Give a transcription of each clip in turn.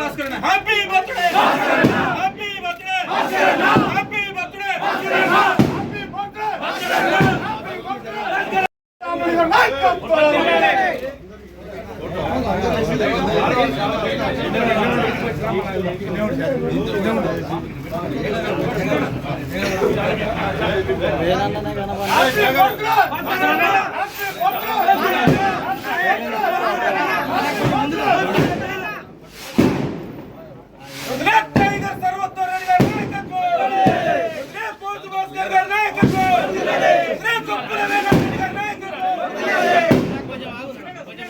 Happy birthday, Bhaskar! Happy birthday! Happy birthday! Happy birthday! వదిలే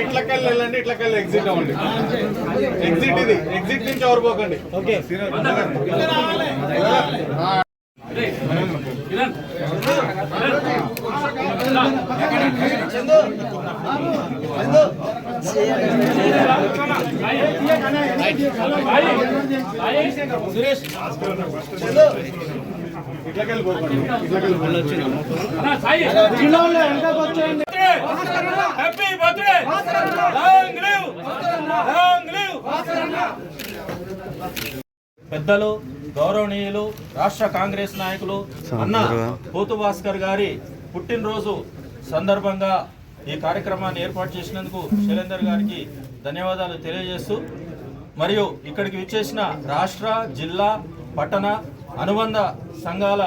ఇట్లకెళ్ళి వెళ్ళండి ఇట్లకెళ్ళి ఎగ్జిట్ అవ్వండి. ఎగ్జిట్ ఇది ఎగ్జిట్ నుంచి ఎవరు పోకండి? Okay happy birthday long live long live పెద్దలు గౌరవనీయులు రాష్ట్ర కాంగ్రెస్ నాయకులు అన్న పోతు భాస్కర్ గారి పుట్టినరోజు సందర్భంగా ఈ కార్యక్రమాన్ని ఏర్పాటు చేసినందుకు శైలేందర్ గారికి ధన్యవాదాలు తెలియజేస్తూ మరియు ఇక్కడికి విచ్చేసిన రాష్ట్ర జిల్లా పట్టణ అనుబంధ సంఘాల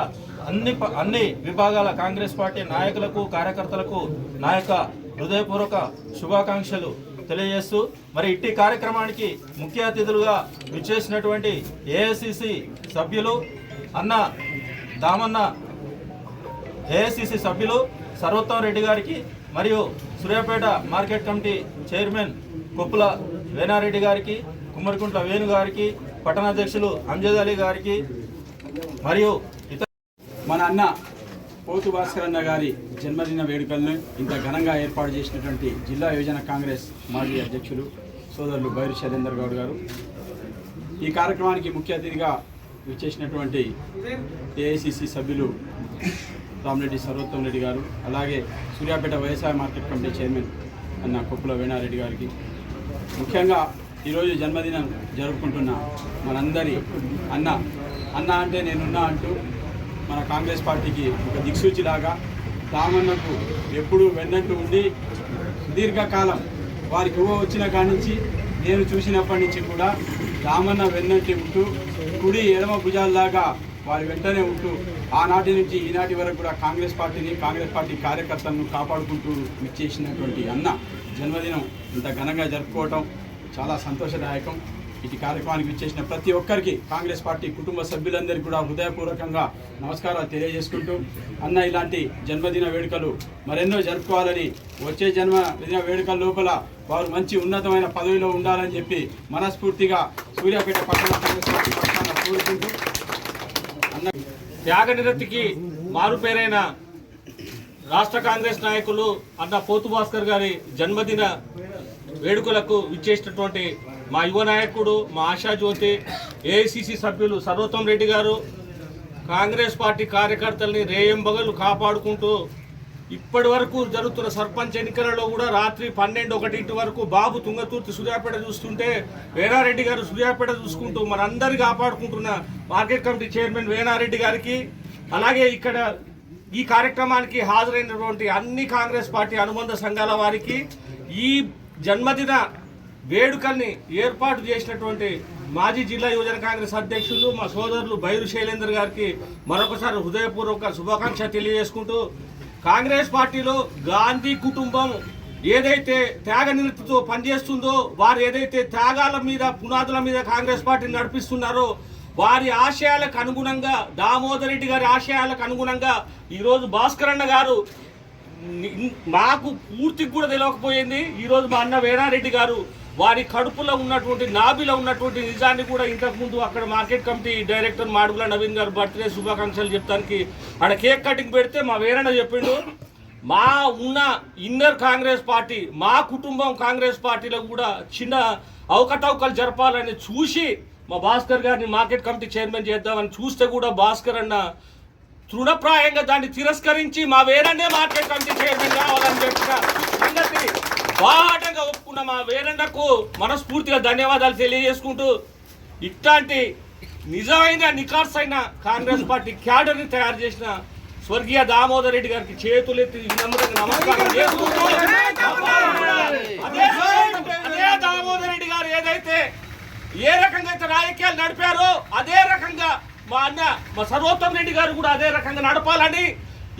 అన్ని ప- అన్ని విభాగాల కాంగ్రెస్ పార్టీ నాయకులకు కార్యకర్తలకు నా యొక్క హృదయపూర్వక శుభాకాంక్షలు తెలియజేస్తూ మరి ఇట్టి కార్యక్రమానికి ముఖ్య అతిథులుగా విచ్చేసినటువంటి ఏఐసిసి సభ్యులు అన్న దామన్న ఏఐసిసి సభ్యులు సర్వోత్తం రెడ్డి గారికి మరియు Suryapet market committee chairman Koppula Venareddy గారికి కుమ్మరికుంట్ల వేణు గారికి పట్టణాధ్యక్షులు అంజద్ అలీ గారికి మరియు ఇతర మన అన్న పోతు భాస్కర్ అన్న గారి జన్మదిన వేడుకలను ఇంత ఘనంగా ఏర్పాటు చేసినటువంటి జిల్లా యువజన కాంగ్రెస్ మాజీ అధ్యక్షులు సోదరులు బైరు శైలేందర్ గౌడ్ గారు. ఈ కార్యక్రమానికి ముఖ్య అతిథిగా విచ్చేసినటువంటి ఏఐసిసి సభ్యులు రామరెడ్డి సర్వోత్తం రెడ్డి గారు అలాగే సూర్యాపేట వ్యవసాయ మార్కెట్ కమిటీ చైర్మన్ అన్న కొప్పుల వేణారెడ్డి గారికి. ముఖ్యంగా ఈరోజు జన్మదినం జరుపుకుంటున్న మనందరి అన్న. అన్న అంటే నేనున్నా అంటూ మన కాంగ్రెస్ పార్టీకి ఒక దిక్సూచిలాగా రామన్నకు ఎప్పుడూ వెన్నట్టు ఉండి సుదీర్ఘకాలం వారికి ఊహ వచ్చిన కానించి నుంచి నేను చూసినప్పటి నుంచి కూడా రామన్న వెన్నంటి ఉంటూ కుడి ఎడమ భుజాల్లాగా వారి వెంటనే ఉంటూ ఆనాటి నుంచి ఈనాటి వరకు కూడా కాంగ్రెస్ పార్టీని కాంగ్రెస్ పార్టీ కార్యకర్తలను కాపాడుకుంటూ ఇచ్చేసినటువంటి అన్న జన్మదినం ఇంత ఘనంగా జరుపుకోవటం చాలా సంతోషదాయకం. ఇటు కార్యక్రమానికి ఇచ్చేసిన ప్రతి ఒక్కరికి కాంగ్రెస్ పార్టీ కుటుంబ సభ్యులందరికీ కూడా హృదయపూర్వకంగా నమస్కారాలు తెలియజేసుకుంటూ అన్న ఇలాంటి జన్మదిన వేడుకలు మరెన్నో జరుపుకోవాలని వచ్చే జన్మదిన వేడుకల లోపల వారు మంచి ఉన్నతమైన పదవిలో ఉండాలని చెప్పి మనస్ఫూర్తిగా సూర్యాపేట పట్టణ కాంగ్రెస్ పార్టీ పక్షాన కోరుకుంటూ అన్న త్యాగనిరతికి మారు పేరైన రాష్ట్ర కాంగ్రెస్ నాయకులు అన్న పోతు భాస్కర్ గారి జన్మదిన వేడుకలకు విచ్చేసినటువంటి మా యువ నాయకుడు మా ఆశాజ్యోతి ఏఐసిసి సభ్యులు సర్వోత్తం రెడ్డి గారు కాంగ్రెస్ పార్టీ కార్యకర్తల్ని రేయంబగలు కాపాడుకుంటూ ఇప్పటి వరకు జరుగుతున్న సర్పంచ్ ఎన్నికలలో కూడా రాత్రి పన్నెండు ఒకటింటి వరకు బాబు తుంగతుర్తి సూర్యాపేట చూస్తుంటే వేణారెడ్డి గారు సూర్యాపేట చూసుకుంటూ మనందరి కాపాడుకుంటున్న మార్కెట్ కమిటీ చైర్మన్ వేణారెడ్డి గారికి అలాగే ఇక్కడ ఈ కార్యక్రమానికి హాజరైనటువంటి అన్ని కాంగ్రెస్ పార్టీ అనుబంధ సంఘాల వారికి ఈ జన్మదిన వేడుకల్ని ఏర్పాటు చేసినటువంటి మాజీ జిల్లా యువజన కాంగ్రెస్ అధ్యక్షులు మా సోదరులు బైరు శైలేందర్ గారికి మరొకసారి హృదయపూర్వక శుభాకాంక్ష తెలియజేసుకుంటూ కాంగ్రెస్ పార్టీలో గాంధీ కుటుంబం ఏదైతే త్యాగ నిరతితో పనిచేస్తుందో వారు ఏదైతే త్యాగాల మీద పునాదుల మీద కాంగ్రెస్ పార్టీని నడిపిస్తున్నారో వారి ఆశయాలకు అనుగుణంగా దామోదర్ రెడ్డి గారి ఆశయాలకు అనుగుణంగా ఈరోజు భాస్కరన్న గారు మాకు పూర్తి కూడా తెలియకపోయింది. ఈరోజు మా అన్న వేణారెడ్డి గారు వారి కడుపులో ఉన్నటువంటి నాభిలో ఉన్నటువంటి నిజాన్ని కూడా ఇంతకుముందు అక్కడ market committee director Madugula Naveen గారు బర్త్డే శుభాకాంక్షలు చెప్తానికి ఆడ కేక్ కటింగ్ పెడితే మా వేరణ చెప్పిండు మా ఉన్న ఇన్నర్ కాంగ్రెస్ పార్టీ మా కుటుంబం కాంగ్రెస్ పార్టీలో కూడా చిన్న అవకతవకలు జరపాలని చూసి మా భాస్కర్ గారిని మార్కెట్ కమిటీ చైర్మన్ చేద్దామని చూస్తే కూడా భాస్కర్ అన్న తృణప్రాయంగా దాన్ని తిరస్కరించి మా వేరన్నే మార్కెట్ కమిటీ చైర్మన్ కావాలని చెప్పిన సంగతి బాటంగా ఒప్పుకున్న మా వేరన్నకు మనస్ఫూర్తిగా ధన్యవాదాలు తెలియజేసుకుంటూ ఇట్లాంటి నిజమైన నికార్సైన అయిన కాంగ్రెస్ పార్టీ క్యాడర్ని తయారు చేసిన స్వర్గీయ దామోదర్ రెడ్డి గారికి చేతులెత్తి నమస్కారం చేసుకుంటూ అదే అదే దామోదర్ రెడ్డి గారు ఏదైతే ఏ రకంగా అయితే రాజకీయాలు నడిపారో అదే రకంగా మా అన్న మా సర్వోత్తమ్ రెడ్డి గారు కూడా అదే రకంగా నడపాలని.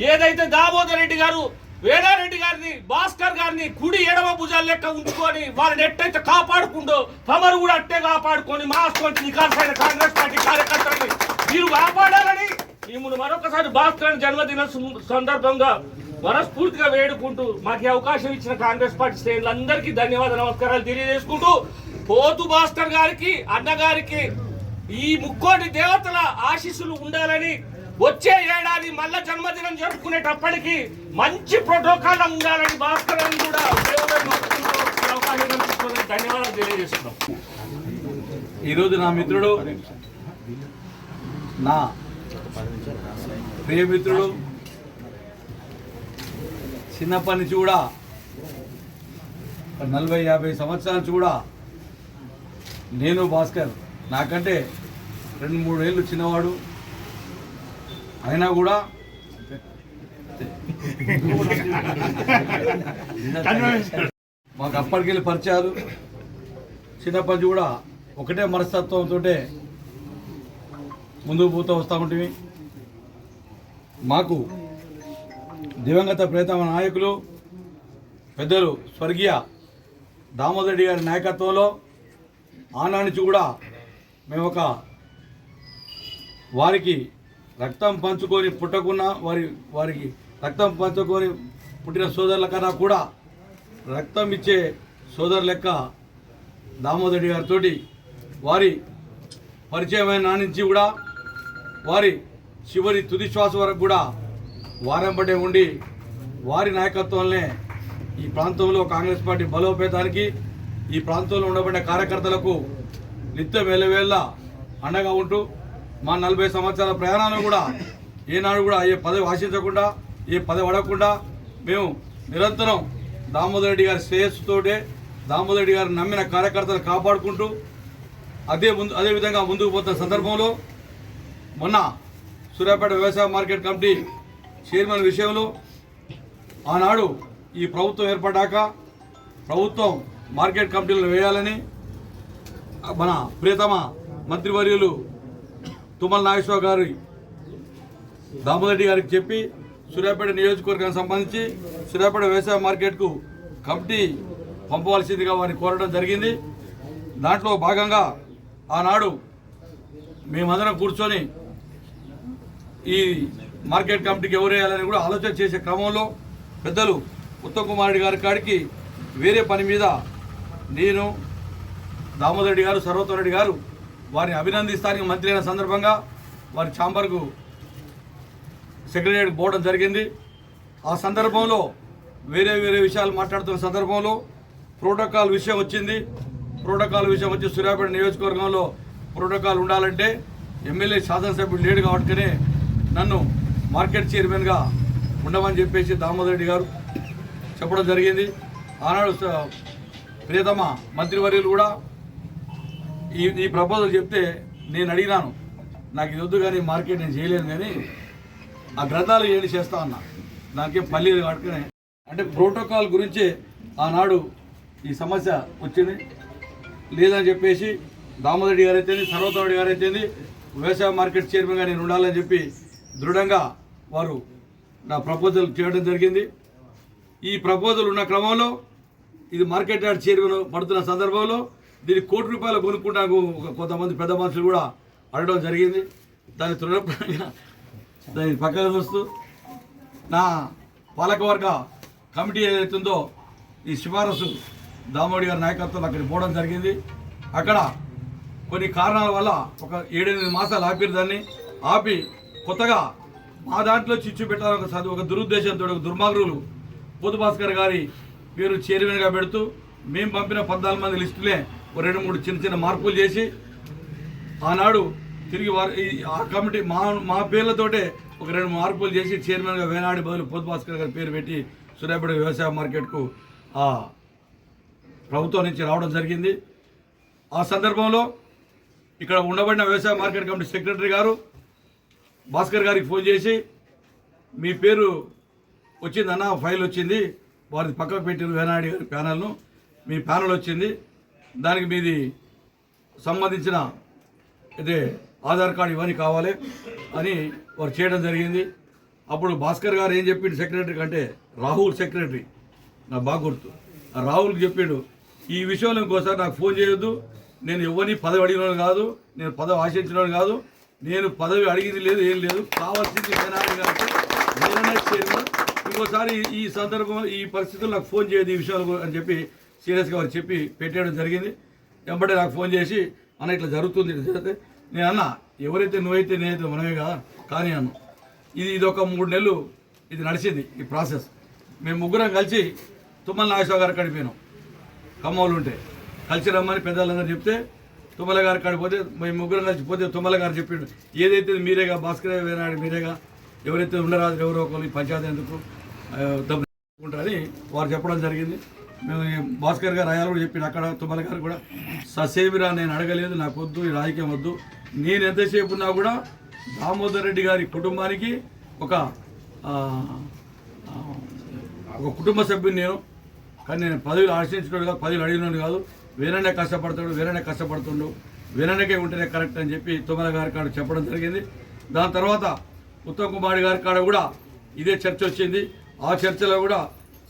ఏదైతే దామోదర్ రెడ్డి గారు వేణారెడ్డి గారిని భాస్కర్ గారిని కుడి ఎడమ భుజాల లెక్క ఉంచుకొని వాళ్ళని ఎట్టయితే కాపాడుకుంటో తమరు కూడా అట్టే కాపాడుకొని మాస్కొని నికాసైన కాంగ్రెస్ పార్టీ కార్యకర్తలని మీరు కాపాడాలని మిమ్మల్ని మరొకసారి భాస్కర్ జన్మదిన సు- సందర్భంగా మనస్ఫూర్తిగా వేడుకుంటూ మాకు అవకాశం ఇచ్చిన కాంగ్రెస్ పార్టీ శ్రేణులందరికీ ధన్యవాద నమస్కారాలు తెలియజేసుకుంటూ పోతు భాస్కర్ గారికి అన్నగారికి ఈ ముక్కోటి దేవతల ఆశీస్సులు ఉండాలని వచ్చే ఏడాది మళ్ళా జన్మదినం జరుపుకునేటప్పటికి మంచి ప్రోటోకాల్ ఉండాలని భాస్కర్ అని కూడా ధన్యవాదాలు తెలియజేస్తున్నాం. ఈరోజు నా మిత్రుడు నా ప్రియమిత్రుడు చిన్నప్పటి నుంచి కూడా నలభై యాభై సంవత్సరాల నుంచి కూడా నేను భాస్కర్ నాకంటే రెండు మూడు ఏళ్ళు చిన్నవాడు. అయినా కూడా మాకు అప్పటికెళ్ళి పరిచయాలు. చిన్నప్పటి నుంచి కూడా ఒకటే మనస్తత్వంతో ముందుకు పోతూ వస్తూ ఉంటుంది మాకు దివంగత ప్రేతమ నాయకులు పెద్దలు స్వర్గీయ దామోదరెడ్డి గారి నాయకత్వంలో ఆనాడించి కూడా మేము ఒక వారికి రక్తం పంచుకొని పుట్టకున్న వారి వారికి రక్తం పంచుకొని పుట్టిన సోదరుల కన్నా కూడా రక్తం ఇచ్చే సోదరు లెక్క దామోదరి గారితో వారి పరిచయమైన నానించి కూడా వారి చివరి తుది శ్వాస వరకు కూడా వారంబడే ఉండి వారి నాయకత్వంలోనే ఈ ప్రాంతంలో కాంగ్రెస్ పార్టీ బలోపేతానికి ఈ ప్రాంతంలో ఉండబడిన కార్యకర్తలకు నిత్యం వేల అండగా ఉంటూ మా నలభై సంవత్సరాల ప్రయాణాలు కూడా ఏనాడు కూడా ఏ పదవి ఆశించకుండా ఏ పదవి అడగకుండా మేము నిరంతరం దామోదర్ రెడ్డి గారి శ్రేయస్సుతోటే దామోదర్ రెడ్డి గారు నమ్మిన కార్యకర్తలు కాపాడుకుంటూ అదే ముందు అదే విధంగా ముందుకు పోతున్న సందర్భంలో మొన్న సూర్యాపేట వ్యవసాయ మార్కెట్ కమిటీ చైర్మన్ విషయంలో ఆనాడు ఈ ప్రభుత్వం ఏర్పడ్డాక ప్రభుత్వం మార్కెట్ కమిటీలను వేయాలని మన ప్రియతమ మంత్రివర్యులు తుమ్మల నాగేశ్వర గారి దామోదరెడ్డి గారికి చెప్పి సూర్యాపేట నియోజకవర్గానికి సంబంధించి సూర్యాపేట వ్యవసాయ మార్కెట్కు కమిటీ పంపవలసిందిగా వారిని కోరడం జరిగింది. దాంట్లో భాగంగా ఆనాడు మేమందరం కూర్చొని ఈ మార్కెట్ కమిటీకి ఎవరు కూడా ఆలోచన చేసే క్రమంలో పెద్దలు ఉత్తమ్ కుమార్ రెడ్డి గారి కాడికి వేరే పని మీద నేను దామోదర్ రెడ్డి గారు సర్వోత్తమ్ రెడ్డి గారు వారిని అభినందిస్తానికి మంత్రి అయిన సందర్భంగా వారి ఛాంబర్కు సెక్రటరీకి పోవడం జరిగింది. ఆ సందర్భంలో వేరే వేరే విషయాలు మాట్లాడుతున్న సందర్భంలో ప్రోటోకాల్ విషయం వచ్చింది. ప్రోటోకాల్ విషయం వచ్చి సూర్యాపేట నియోజకవర్గంలో ప్రోటోకాల్ ఉండాలంటే ఎమ్మెల్యే శాసనసభ్యుడు లేడు కాబట్టినే నన్ను మార్కెట్ చైర్మన్గా ఉండమని చెప్పేసి దామోదర్ రెడ్డి గారు చెప్పడం జరిగింది. ఆనాడు ప్రియతమ మంత్రివర్యులు కూడా ఈ ఈ ప్రపోజల్ చెప్తే నేను అడిగినాను. నాకు ఇది వద్దు కానీ మార్కెట్ నేను చేయలేను కానీ ఆ గ్రంథాలు ఏంటి చేస్తా అన్నా. నాకేం పల్లీలు కట్టుకునే అంటే ప్రోటోకాల్ గురించి ఆనాడు ఈ సమస్య వచ్చింది. లేదని చెప్పేసి దామోదరెడ్డి గారు అయితేంది సర్వతరెడ్డి గారు అయితేంది వ్యవసాయ మార్కెట్ చైర్మన్గా నేను ఉండాలని చెప్పి దృఢంగా వారు నా ప్రపోజల్ చేయడం జరిగింది. ఈ ప్రపోజల్ ఉన్న క్రమంలో ఇది మార్కెట్ యార్డ్ చైర్మన్ పడుతున్న సందర్భంలో దీన్ని కోటి రూపాయలు కొనుక్కున్నాకు ఒక కొంతమంది పెద్ద మనుషులు కూడా అడగడం జరిగింది. దాని తృణప్రాయంగా దాన్ని పక్కన చూస్తూ నా పాలకవర్గ కమిటీ ఏదైతుందో ఈ సిఫారసు దామోడి గారి నాయకత్వంలో అక్కడికి పోవడం జరిగింది. అక్కడ కొన్ని కారణాల వల్ల ఒక ఏడెనిమిది మాసాలు ఆపిరు దాన్ని. ఆపి కొత్తగా మా దాంట్లో చిచ్చు పెట్టాలని ఒక ఒక దురుద్దేశంతో ఒక దుర్మార్గులు పొద్దు భాస్కర్ గారి పేరు చైర్మన్గా పెడుతూ మేము పంపిన పద్నాలుగు మంది లిస్టులే రెండు మూడు చిన్న చిన్న మార్పులు చేసి ఆనాడు తిరిగి వారు ఈ ఆ కమిటీ మా మా పేర్లతోటే ఒక రెండు మార్పులు చేసి చైర్మన్గా వేనాడి బదులు పోతుభాస్కర్ గారి పేరు పెట్టి సూర్యాపేట వ్యవసాయ మార్కెట్కు ఆ ప్రభుత్వం నుంచి రావడం జరిగింది. ఆ సందర్భంలో ఇక్కడ ఉండబడిన వ్యవసాయ మార్కెట్ కమిటీ సెక్రటరీ గారు భాస్కర్ గారికి ఫోన్ చేసి మీ పేరు వచ్చిందన్న ఫైల్ వచ్చింది. వారిది పక్కకు పెట్టిన వేనాడి గారి ప్యానల్ను. మీ ప్యానల్ వచ్చింది. దానికి మీది సంబంధించిన అయితే ఆధార్ కార్డు ఇవన్నీ కావాలి అని వారు చేయడం జరిగింది. అప్పుడు భాస్కర్ గారు ఏం చెప్పిండు సెక్రటరీ కంటే రాహుల్ సెక్రటరీ నా బాగా గుర్తు. రాహుల్కి చెప్పిండు ఈ విషయంలో ఇంకోసారి నాకు ఫోన్ చేయొద్దు. నేను ఎవరిని పదవి అడిగిన కాదు నేను పదవి ఆశించిన కాదు. నేను పదవి అడిగింది లేదు ఏం లేదు. కావాల్సింది వేనాడి గారికి నేననే ఇంకోసారి ఈ- సందర్భం ఈ పరిస్థితుల్లో నాకు ఫోన్ చేయదు ఈ విషయాలు అని చెప్పి సీరియస్గా వారు చెప్పి పెట్టేయడం జరిగింది. వెంబడే నాకు ఫోన్ చేసి అన్న ఇట్లా జరుగుతుంది ఇట్లా జరిగితే నేను అన్న ఎవరైతే నువ్వైతే నేనైతే మనమే కదా కానీ అన్న ఇది ఇది ఒక మూడు నెలలు ఇది నడిచింది ఈ ప్రాసెస్. మేము ముగ్గురం కలిసి తుమ్మల నాగేశ్వర గారు కడిపోయినాం కమ్మలు ఉంటే కలిసి రమ్మని పెద్దలందరూ చెప్తే తుమ్మల గారు కాడిపోతే మేము ముగ్గురం కలిసి పోతే తుమ్మల గారు చెప్పిండు ఏదైతే మీరేగా భాస్కర్ వేనాడు మీరేగా ఎవరైతే ఉండరాదు ఎవరో ఒకరు ఈ పంచాయతీ ఎందుకు దెబ్బ డబ్బు వారు చెప్పడం జరిగింది. మేము భాస్కర్ గారు అయ్యారు కూడా చెప్పిన అక్కడ తుమ్మల గారు కూడా ససేమిరా నేను అడగలేదు నాకు వద్దు ఈ రాజకీయం వద్దు. నేను ఎంతసేపు ఉన్నా కూడా దామోదర్ రెడ్డి గారి కుటుంబానికి ఒక ఒక కుటుంబ సభ్యుని నేను. కానీ నేను పదవిలు ఆశించుకోడు కాదు పదవిలు అడిగినోడు కాదు. వేరేనే కష్టపడతాడు వేరేనే కష్టపడుతుండు. వేరేనకే ఉంటేనే కరెక్ట్ అని చెప్పి తుమ్మల గారి కాడ చెప్పడం జరిగింది. దాని తర్వాత ఉత్తమ్ కుమార్ గారి కాడ కూడా ఇదే చర్చ వచ్చింది. ఆ చర్చలో కూడా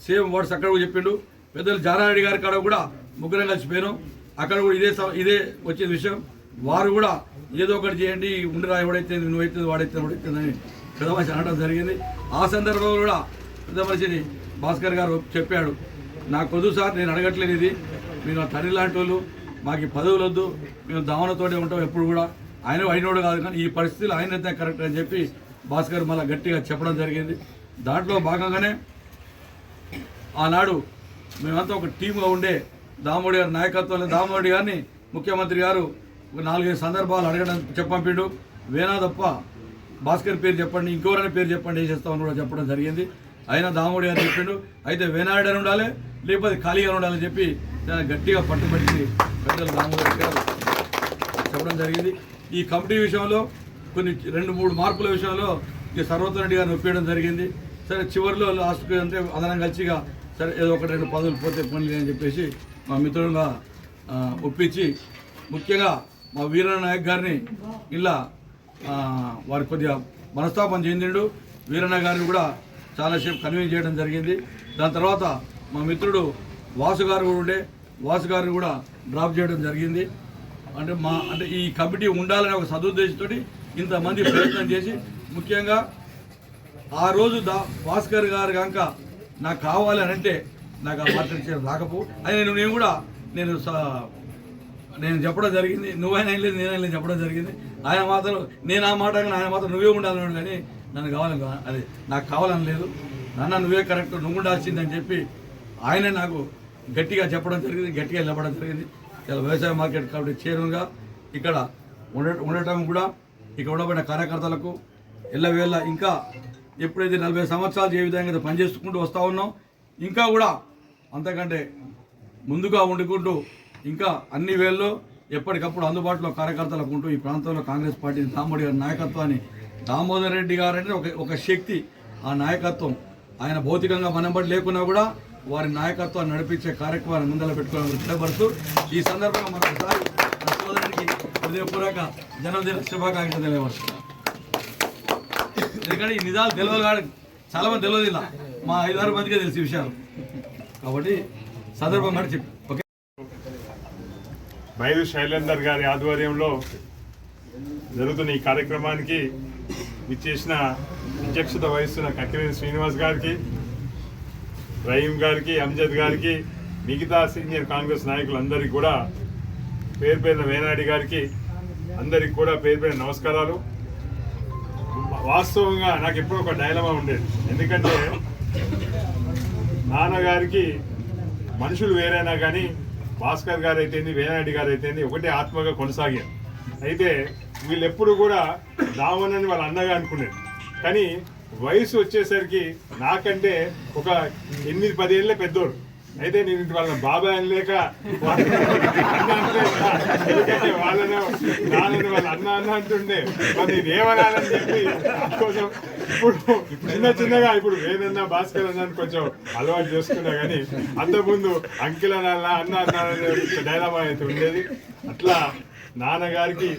సేమ్ వర్డ్స్ అక్కడ కూడా చెప్పిండు. పెద్దలు జానారెడ్డి గారి కాడ కూడా ముగ్గురం కలిసిపోయాను అక్కడ కూడా ఇదే స- ఇదే వచ్చే విషయం. వారు కూడా ఏదో ఒకటి చేయండి ఉండిరా ఎవడైతే నువ్వైతే వాడైతే వాడైతే అని పెద్ద మనిషి అనడం జరిగింది. ఆ సందర్భంలో కూడా పెద్ద మనిషిని భాస్కర్ గారు చెప్పాడు. నాకు వద్దు సార్ నేను అడగట్లేదు ఇది. మీరు నా తండ్రి లాంటి వాళ్ళు మాకు ఈ పదవులు వద్దు. మేము దావనతోనే ఉంటాం ఎప్పుడు కూడా. ఆయన అయినోడు కాదు కానీ ఈ పరిస్థితులు ఆయనైతే కరెక్ట్ అని చెప్పి భాస్కర్ మళ్ళీ గట్టిగా చెప్పడం జరిగింది. దాంట్లో భాగంగానే ఆనాడు మేమంతా ఒక టీమ్గా ఉండే దామోడి గారి నాయకత్వంలో దామోడి గారిని ముఖ్యమంత్రి గారు ఒక నాలుగైదు సందర్భాలు అడగడం చెప్పంపిండు. వేనా తప్ప భాస్కర్ పేరు చెప్పండి ఇంకెవరైనా పేరు చెప్పండి ఏం చేస్తామని కూడా చెప్పడం జరిగింది. అయినా దామోడి గారు చెప్పిండు అయితే వేనాయుడు అని ఉండాలి లేకపోతే ఖాళీగా ఉండాలని చెప్పి చాలా గట్టిగా పట్టుబట్టి పెద్దలు దామోడి గారు చెప్పడం జరిగింది. ఈ కమిటీ విషయంలో కొన్ని రెండు మూడు మార్పుల విషయంలో ఇక సర్వోత్తరెడ్డి గారిని ఒప్పించడం జరిగింది. సరే చివరిలో లాస్ట్కి అంటే అదనం కలిసిగా సరే ఏదో ఒకటి రెండు పదవులు పోతే పనులు అని చెప్పేసి మా మిత్రులుగా ఒప్పించి ముఖ్యంగా మా వీర నాయక్ గారిని ఇలా వారి వారు కొద్దిగా మనస్తాపం చెందిండు. వీరన్న గారిని కూడా చాలాసేపు కన్విన్స్ చేయడం జరిగింది. దాని తర్వాత మా మిత్రుడు వాసు గారు కూడా ఉండే. వాసు గారిని కూడా డ్రాప్ చేయడం జరిగింది. అంటే మా అంటే ఈ కమిటీ ఉండాలనే ఒక సదుద్దేశంతో ఇంతమంది ప్రయత్నం చేసి ముఖ్యంగా ఆ రోజు దా భాస్కర్ గారు కనుక నాకు కావాలని అంటే నాకు ఆ మాట్లాడించడం రాకపో. అని నేను నేను కూడా నేను స- నేను చెప్పడం జరిగింది. నువ్వైనా లేదు నేనైనా లేదు చెప్పడం జరిగింది. ఆయన మాత్రం నేను ఆ మాట ఆయన మాత్రం నువ్వే ఉండాలన్నాడు కానీ నన్ను కావాలని అదే నాకు కావాలని లేదు. నాన్న నువ్వే కరెక్ట్ నువ్వు ఉండాల్సిందని చెప్పి ఆయన నాకు గట్టిగా చెప్పడం జరిగింది గట్టిగా చెప్పడం జరిగింది. ఇలా వ్యవసాయ మార్కెట్ కాబట్టి చైర్మన్గా ఇక్కడ ఉండ ఉండటం కూడా ఇక్కడ ఉండబడిన కార్యకర్తలకు ఎల్లవేళ ఇంకా ఎప్పుడైతే నలభై సంవత్సరాలు ఏ విధంగా అయితే పనిచేసుకుంటూ వస్తూ ఉన్నాం ఇంకా కూడా అంతకంటే ముందుగా ఉండుకుంటూ ఇంకా అన్ని వేళ్ళు ఎప్పటికప్పుడు అందుబాటులో కార్యకర్తలకు ఉంటూ ఈ ప్రాంతంలో కాంగ్రెస్ పార్టీ దామోడి గారి నాయకత్వాన్ని దామోదర్ రెడ్డి గారు ఒక ఒక శక్తి ఆ నాయకత్వం. ఆయన భౌతికంగా మనబడి లేకున్నా కూడా వారి నాయకత్వాన్ని నడిపించే కార్యక్రమాన్ని ముందర పెట్టుకోవాలని ఇష్టపడుతూ ఈ సందర్భంగా మరొకసారి నా సోదరుడికి హృదయపూర్వక జన్మదిన శుభాకాంక్షలు తెలియవచ్చు ఎందుకంటే ఈ నిజాలు తెలియదు కాదు. చాలా మంది తెలియదు ఇలా. మా ఐదారు మందికే తెలిసి విషయాలు. కాబట్టి సందర్భం మాట చెప్పి. ఓకే. బైరు శైలేందర్ గారి ఆధ్వర్యంలో జరుగుతున్న ఈ కార్యక్రమానికి విచ్చేసిన అధ్యక్షత వహిస్తున్న కక్కిరేని శ్రీనివాస్ గారికి రహీం గారికి అంజద్ గారికి మిగతా సీనియర్ కాంగ్రెస్ నాయకులందరికీ కూడా పేరు పేరున వేనాడి గారికి అందరికి కూడా పేరు పేరు నమస్కారాలు. వాస్తవంగా నాకు ఎప్పుడూ ఒక డైలమా ఉండేది. ఎందుకంటే నాన్నగారికి మనుషులు వేరైనా కానీ భాస్కర్ గారు అయితేంది వేనాయుడు గారు అయితేంది ఒకటే ఆత్మగా కొనసాగారు. అయితే వీళ్ళు ఎప్పుడు కూడా అని వాళ్ళ అన్నగా అనుకునేది. కానీ వయసు వచ్చేసరికి నాకంటే ఒక ఎనిమిది పదేళ్ళే పెద్దోడు అయితే నేను ఇంటి వాళ్ళ బాబాయ్ అని లేక వాళ్ళని వాళ్ళను నాన్నని వాళ్ళ అన్న అన్న అంటుండే. మరి ఏమనాలని చెప్పి కొంచెం ఇప్పుడు చిన్న చిన్నగా ఇప్పుడు ఏదన్నా భాస్కర్ అన్న కొంచెం అలవాటు చేసుకున్నా కానీ అంతకుముందు అంకిల నాన్న అన్న అన్న డైలామా అయితే ఉండేది. అట్లా నాన్నగారికి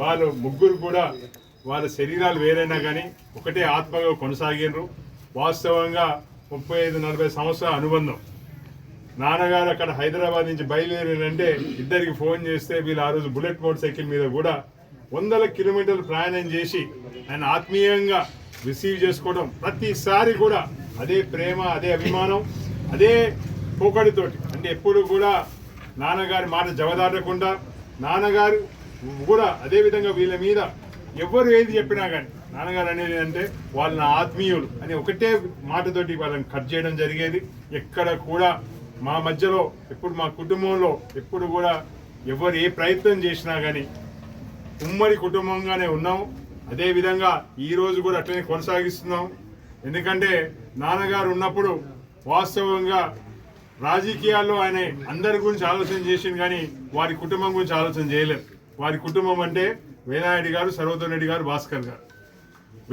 వాళ్ళు ముగ్గురు కూడా వాళ్ళ శరీరాలు వేరైనా కానీ ఒకటే ఆత్మగా కొనసాగినరు వాస్తవంగా ముప్పై ఐదు నలభై సంవత్సరాల అనుబంధం. నాన్నగారు అక్కడ హైదరాబాద్ నుంచి బయలుదేరారంటే ఇద్దరికి ఫోన్ చేస్తే వీళ్ళు ఆ రోజు బుల్లెట్ మోటార్ సైకిల్ మీద కూడా వందల కిలోమీటర్లు ప్రయాణం చేసి ఆయన ఆత్మీయంగా రిసీవ్ చేసుకోవడం ప్రతిసారి కూడా అదే ప్రేమ అదే అభిమానం అదే పోకడితోటి. అంటే ఎప్పుడు కూడా నాన్నగారి మాట జవదాటకుండా నాన్నగారు కూడా అదే విధంగా వీళ్ళ మీద ఎవరు ఏది చెప్పినా కానీ నాన్నగారు అనేది అంటే వాళ్ళ నా ఆత్మీయులు అని ఒకటే మాటతోటి వాళ్ళని కట్ చేయడం జరిగేది. ఎక్కడ కూడా మా మధ్యలో ఎప్పుడు మా కుటుంబంలో ఎప్పుడు కూడా ఎవరు ఏ ప్రయత్నం చేసినా కానీ ఉమ్మడి కుటుంబంగానే ఉన్నాం. అదేవిధంగా ఈరోజు ఈ రోజు కూడా అట్లనే కొనసాగిస్తున్నాం. ఎందుకంటే నాన్నగారు ఉన్నప్పుడు వాస్తవంగా రాజకీయాల్లో ఆయన అందరి గురించి ఆలోచన చేసింది కానీ వారి కుటుంబం గురించి ఆలోచన చేయలేదు. వారి కుటుంబం అంటే వేనాయుడు గారు సర్వోత్తమ్ రెడ్డి గారు భాస్కర్ గారు.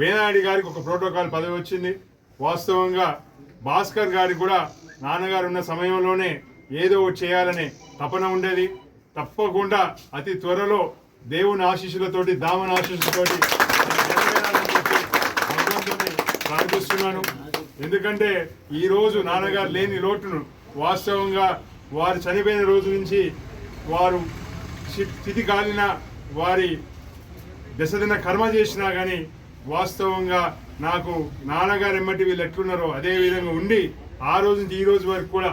వేనాయుడు గారికి ఒక ప్రోటోకాల్ పదవి వచ్చింది. వాస్తవంగా భాస్కర్ గారికి కూడా నాన్నగారు ఉన్న సమయంలోనే ఏదో ఒకటి చేయాలనే తపన ఉండేది. తప్పకుండా అతి త్వరలో దేవుని ఆశీస్సులతోటి దామన ఆశీస్సులతోటి భగవంతుని ప్రార్థిస్తున్నాను. ఎందుకంటే ఈరోజు నాన్నగారు లేని లోటును వాస్తవంగా వారు చనిపోయిన రోజు నుంచి వారు చి- కాలిన వారి దశదిన కర్మ చేసినా కానీ వాస్తవంగా నాకు నాన్నగారు ఎమ్మటి వీళ్ళు ఎట్లున్నారో అదే విధంగా ఉండి ఆ రోజు నుంచి ఈ రోజు వరకు కూడా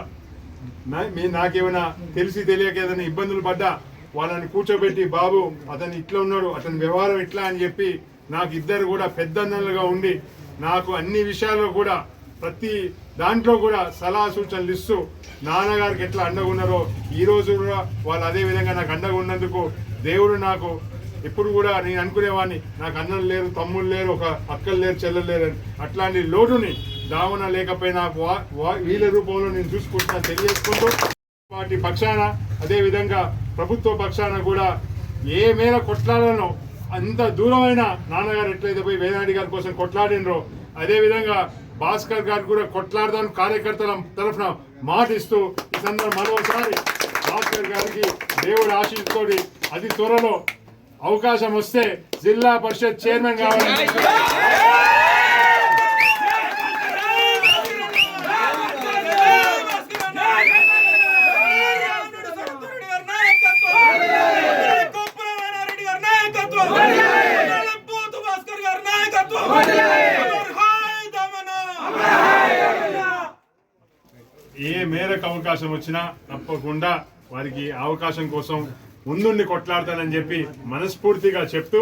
నా- మీ నాకేమైనా తెలిసి తెలియక ఏదైనా ఇబ్బందులు పడ్డా వాళ్ళని కూర్చోబెట్టి బాబు అతను ఇట్లా ఉన్నాడు అతని వ్యవహారం ఇట్లా అని చెప్పి నాకు ఇద్దరు కూడా పెద్దన్నలుగా ఉండి నాకు అన్ని విషయాల్లో కూడా ప్రతి దాంట్లో కూడా సలహా సూచనలు ఇస్తూ నాన్నగారికి ఎట్లా అండగా ఉన్నారో ఈ రోజు కూడా వాళ్ళు అదే విధంగా నాకు అండగా ఉన్నందుకు దేవుడు నాకు ఎప్పుడు కూడా నేను అనుకునేవాడిని. నాకు అన్నలు లేరు తమ్ముళ్ళు లేరు ఒక అక్కలు లేరు చెల్లెలు లేరు అని. అట్లాంటి లోటుని దావన లేకపోయినా వా- వా- వీళ్ళ రూపంలో నేను చూసుకుంటున్నా తెలియజేసుకుంటూ వాటి పక్షాన అదే విధంగా ప్రభుత్వ పక్షాన కూడా ఏ మేర కొట్లాడానో అంత దూరమైన నాన్నగారు ఎట్లయితే పోయి వేనాడి గారి కోసం కొట్లాడినరో అదే విధంగా భాస్కర్ గారు కూడా కొట్లాడదాను కార్యకర్తల తరఫున మాట ఇస్తూ ఈ సందర్భం మరోసారి భాస్కర్ గారికి దేవుడు ఆశీస్సుతోటి అతి త్వరలో అవకాశం వస్తే జిల్లా పరిషత్ చైర్మన్ కావాలని ఏ మేరకు అవకాశం వచ్చినా తప్పకుండా వారికి అవకాశం కోసం ముందుండి కొట్లాడతానని చెప్పి మనస్ఫూర్తిగా చెప్తూ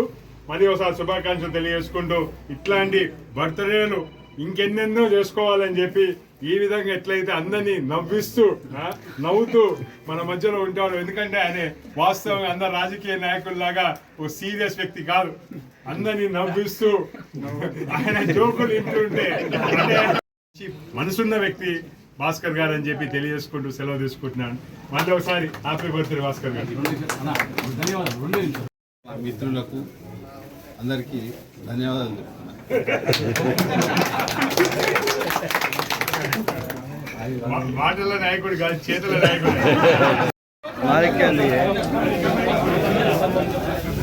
మరి ఒకసారి శుభాకాంక్షలు తెలియజేసుకుంటూ ఇట్లాంటి బర్త్డేలు ఇంకెన్నెన్నో చేసుకోవాలని చెప్పి ఈ విధంగా ఎట్లయితే అందరినీ నవ్విస్తూ నవ్వుతూ మన మధ్యలో ఉంటాడు. ఎందుకంటే ఆయన వాస్తవంగా అందరు రాజకీయ నాయకుల్లాగా ఓ సీరియస్ వ్యక్తి కాదు. అందరినీ నవ్విస్తూ ఆయన జోకులు అంటే మనసున్న వ్యక్తి భాస్కర్ గారు అని చెప్పి తెలియజేసుకుంటూ సెలవు తీసుకుంటున్నాను. మళ్ళీ ఒకసారి హ్యాపీ బర్త్డే భాస్కర్ గారు. మా మిత్రులకు అందరికీ ధన్యవాదాలు మాటల నాయకుడు కాదు చేతుల నాయకుడు.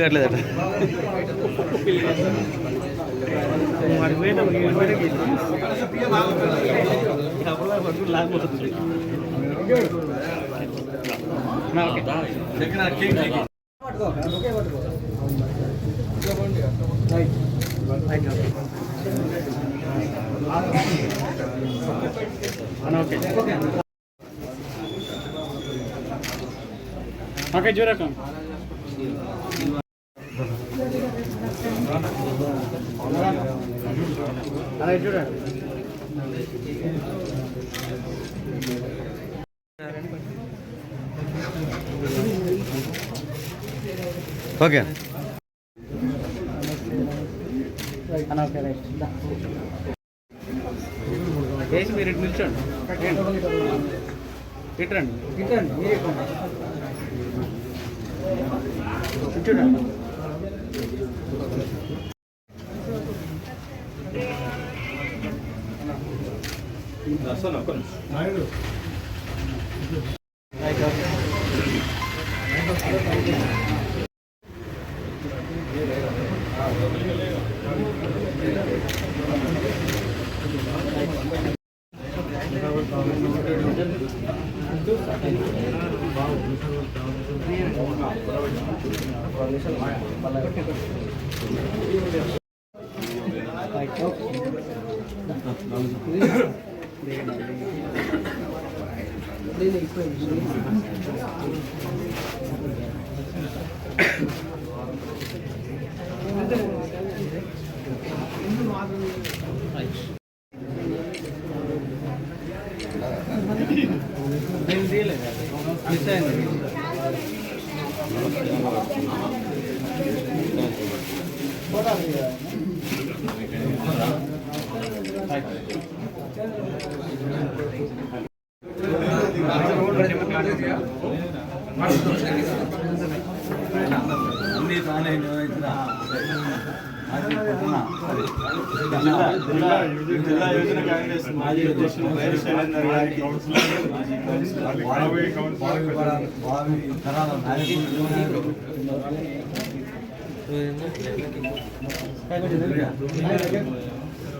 వీలు కట్టలేదట ఓకే జూరకం. మీరు ఇటు నిల్చోండి. ఇట్రండి ఇట్రండి మీరు చూడండి వస్తాను అన్ని తానే నిర్వహించిన మాజీ పట్టణ జిల్లా జిల్లా యువజన కాంగ్రెస్ మాజీ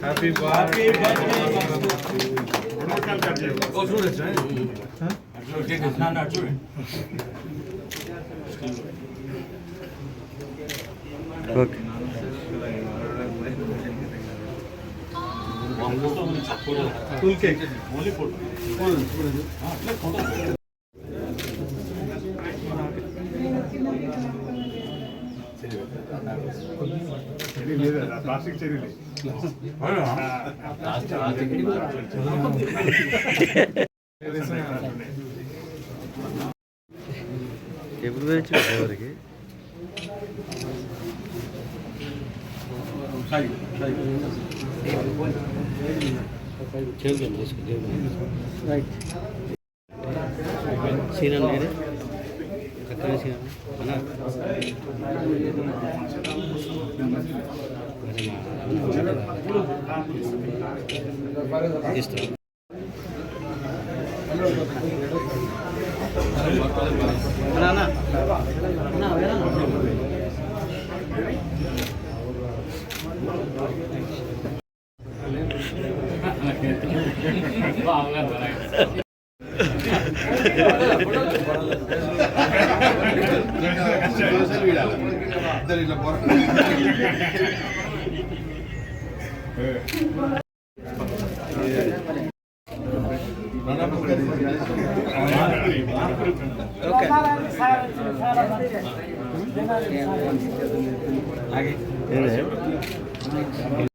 వైఎస్ శైలేందర్ గారికి వాళ్ళకి కాబోయే కౌన్సిలర్ భావి భావి తరాల నాయకులు వెనక్కి వెనక్కి జరగదు బామ్మది happy birthday okay full cake plastic చర్యలే ఎప్పుడు వేయచ్చు ఎవరికి రైట్ నేనే అక్కడ సీనల్ అన్నా ఇస్తాం అన్నా